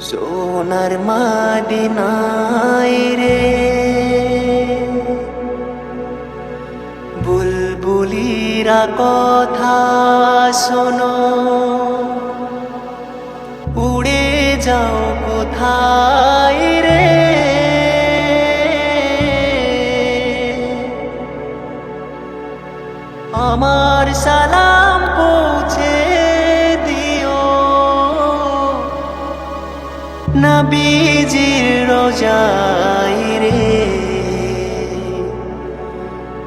সোনার মাদিনায় বুলবুলিরা কথা শোনো উড়ে যাও কোথায় রে? আমার সালাম নবীজির রোজাই রে।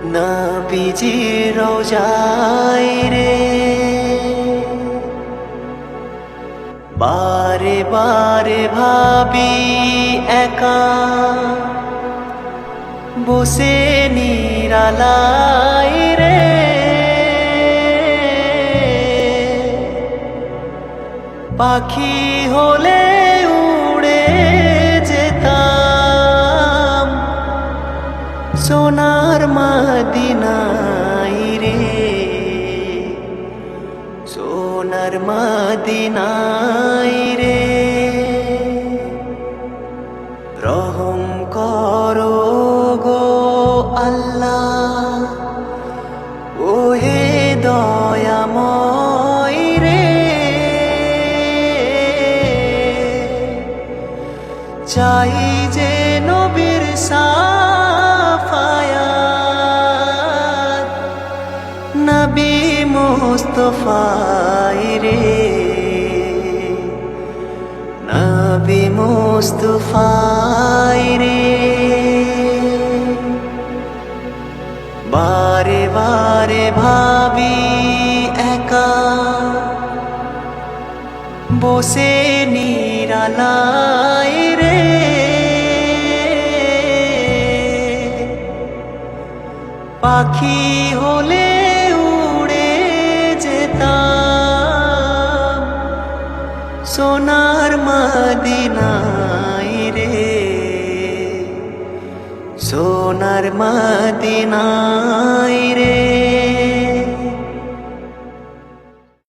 নবীজির রোজাই রে। বারে বারে ভাবি একা, বসে নিরালাই রে। পাখি হলে সোনার মাদিনাই রে। সোনার মাদিনাই রে। রহম করো গো আল্লাহ। ও হে দয়াময় রে। চাই যে নবীর সাফায়াত নবী মুস্তফাই রে। নবী মুস্তফাই রে। বারে বারে ভাবি একা। বসে নিরালাই রে। পাখি হলে সোনার মাদিনায় রে। সোনার মাদিনাই